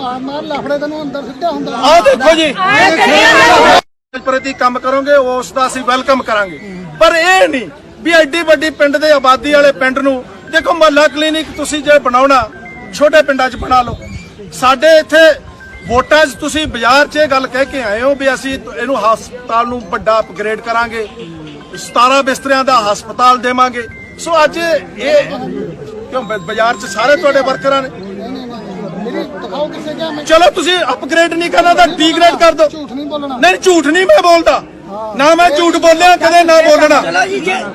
ਮਾਰ ਮਾਰ ਲਫੜੇ ਤੈਨੂੰ ਅੰਦਰ ਸਿੱਟਿਆ ਹੁੰਦਾ। ਆਹ ਦੇਖੋ ਜੀ। ਪ੍ਰਤੀ ਕੰਮ ਕਰੋਗੇ ਉਸ ਦਾ ਅਸੀਂ ਵੈਲਕਮ ਕਰਾਂਗੇ। ਪਰ ਇਹ ਨਹੀਂ ਵੀ ਐਡੀ ਵੱਡੀ ਪਿੰਡ ਦੇ ਆਬਾਦੀ ਵਾਲੇ ਪਿੰਡ ਨੂੰ ਦੇਖੋ ਮਹੱਲਾ ਕਲੀਨਿਕ ਤੁਸੀਂ ਜੇ ਬਣਾਉਣਾ ਛੋਟੇ ਪਿੰਡਾਂ 'ਚ ਬਣਾ ਲਓ। ਸਾਡੇ ਇੱਥੇ ਵੋਟਾਂ 'ਚ ਤੁਸੀਂ ਬਾਜ਼ਾਰ 'ਚ ਇਹ ਗੱਲ ਕਹਿ ਕੇ ਆਏ ਹੋ ਵੀ ਅਸੀਂ ਇਹਨੂੰ ਹਸਪਤਾਲ ਨੂੰ ਵੱਡਾ ਅਪਗ੍ਰੇਡ ਕਰਾਂਗੇ। 17 ਬਿਸਤਰਿਆਂ ਦਾ ਹਸਪਤਾਲ ਦੇਵਾਂਗੇ। ਸੋ ਅੱਜ ਇਹ ਕਿਉਂ ਬਾਜ਼ਾਰ 'ਚ ਸਾਰੇ ਤੁਹਾਡੇ ਵਰਕਰਾਂ ਨੇ? ਦਿਖਾਓ ਕਿਸੇ ਕਿਹਾ ਮੈਂ ਚਲੋ ਤੁਸੀਂ ਅਪਗ੍ਰੇਡ ਨਹੀਂ ਕਰਨਾ ਤਾਂ ਡੀਗ੍ਰੇਡ ਕਰ ਦਿਓ। ਝੂਠ ਨਹੀਂ ਬੋਲਣਾ। ਨਹੀਂ ਝੂਠ ਨਹੀਂ ਮੈਂ ਬੋਲਦਾ। ਨਾ ਮੈਂ ਝੂਠ ਬੋਲਿਆ ਕਦੇ ਨਾ ਬੋਲਣਾ।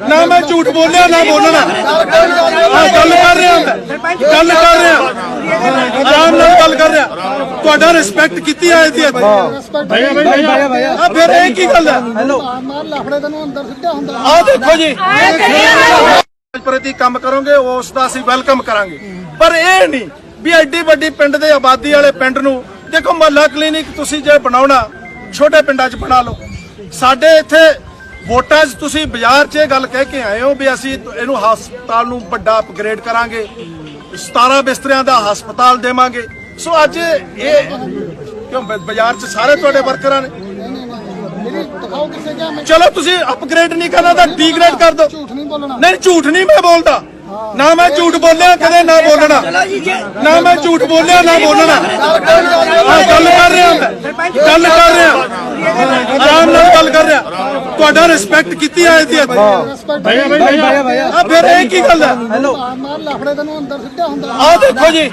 ਨਾ ਮੈਂ ਝੂਠ ਬੋਲਿਆ ਨਾ ਬੋਲਣਾ। ਆ ਗੱਲ ਕਰ ਰਿਹਾ ਮੈਂ। ਗੱਲ ਕਰ ਰਿਹਾ। ਆਰਾਮ ਨਾਲ ਗੱਲ ਕਰ ਰਿਹਾ। ਤੁਹਾਡਾ ਰਿਸਪੈਕਟ ਕੀਤੀ ਆਏ ਦੀ ਰਿਸਪੈਕਟ ਆ ਫਿਰ ਇਹ ਕੀ ਗੱਲ ਹੈ? ਮਾਰ ਮਾਰ ਲਫੜੇ ਤੈਨੂੰ ਅੰਦਰ ਸਿੱਟਿਆ ਹੁੰਦਾ। ਆ ਦੇਖੋ ਜੀ। ਪ੍ਰਤੀ ਕੰਮ ਕਰੋਗੇ ਉਸ ਦਾ ਅਸੀਂ ਵੈਲਕਮ ਕਰਾਂਗੇ। ਪਰ ਇਹ ਨਹੀਂ ਵੀ ਐਡੀ ਵੱਡੀ ਪਿੰਡ ਦੇ ਆਬਾਦੀ ਵਾਲੇ ਪਿੰਡ ਨੂੰ ਦੇਖੋ ਮਹੱਲਾ ਕਲੀਨਿਕ ਤੁਸੀਂ ਜੇ ਬਣਾਉਣਾ ਛੋਟੇ ਪਿੰਡਾਂ 'ਚ ਬਣਾ ਲਓ। ਸਾਡੇ ਇੱਥੇ ਵੋਟਾਂ 'ਚ ਤੁਸੀਂ ਬਾਜ਼ਾਰ 'ਚ ਇਹ ਗੱਲ ਕਹਿ ਕੇ ਆਏ ਹੋ ਵੀ ਅਸੀਂ ਇਹਨੂੰ ਹਸਪਤਾਲ ਨੂੰ ਵੱਡਾ ਅਪਗ੍ਰੇਡ ਕਰਾਂਗੇ। 17 ਬਿਸਤਰਿਆਂ ਦਾ ਹਸਪਤਾਲ ਦੇਵਾਂਗੇ। ਸੋ ਅੱਜ ਇਹ ਕਿਉਂ ਬਾਜ਼ਾਰ 'ਚ ਸਾਰੇ ਤੁਹਾਡੇ ਵਰਕਰਾਂ ਨੇ? ਚਲੋ ਤੁਸੀਂ ਅਪਗ੍ਰੇਡ ਨਹੀਂ ਕਰਨਾ ਤਾਂ ਡੀਗ੍ਰੇਡ ਕਰ ਦਿਓ। ਝੂਠ ਨਹੀਂ ਬੋਲਣਾ। ਨਹੀਂ ਝੂਠ ਨਹੀਂ ਮੈਂ ਬੋਲਦਾ। ਨਾ ਮੈਂ ਝੂਠ ਬੋਲਿਆ ਕਦੇ ਨਾ ਬੋਲਣਾ। ਨਾ ਮੈਂ ਝੂਠ ਬੋਲਿਆ ਨਾ ਬੋਲਣਾ। ਆ ਗੱਲ ਕਰ ਰਿਹਾ ਮੈਂ। ਗੱਲ ਕਰ ਰਿਹਾ। ਆਰਾਮ ਨਾਲ ਗੱਲ ਕਰ ਰਿਹਾ। ਤੁਹਾਡਾ ਰਿਸਪੈਕਟ ਕੀਤੀ ਆਏ ਦੀ ਰਿਸਪੈਕਟ ਆ ਫਿਰ ਇਹ ਕੀ ਗੱਲ ਹੈ? ਮਾਰ ਮਾਰ ਲਫੜੇ ਤੈਨੂੰ ਅੰਦਰ ਸਿੱਟਿਆ ਹੁੰਦਾ। ਆ ਦੇਖੋ ਜੀ।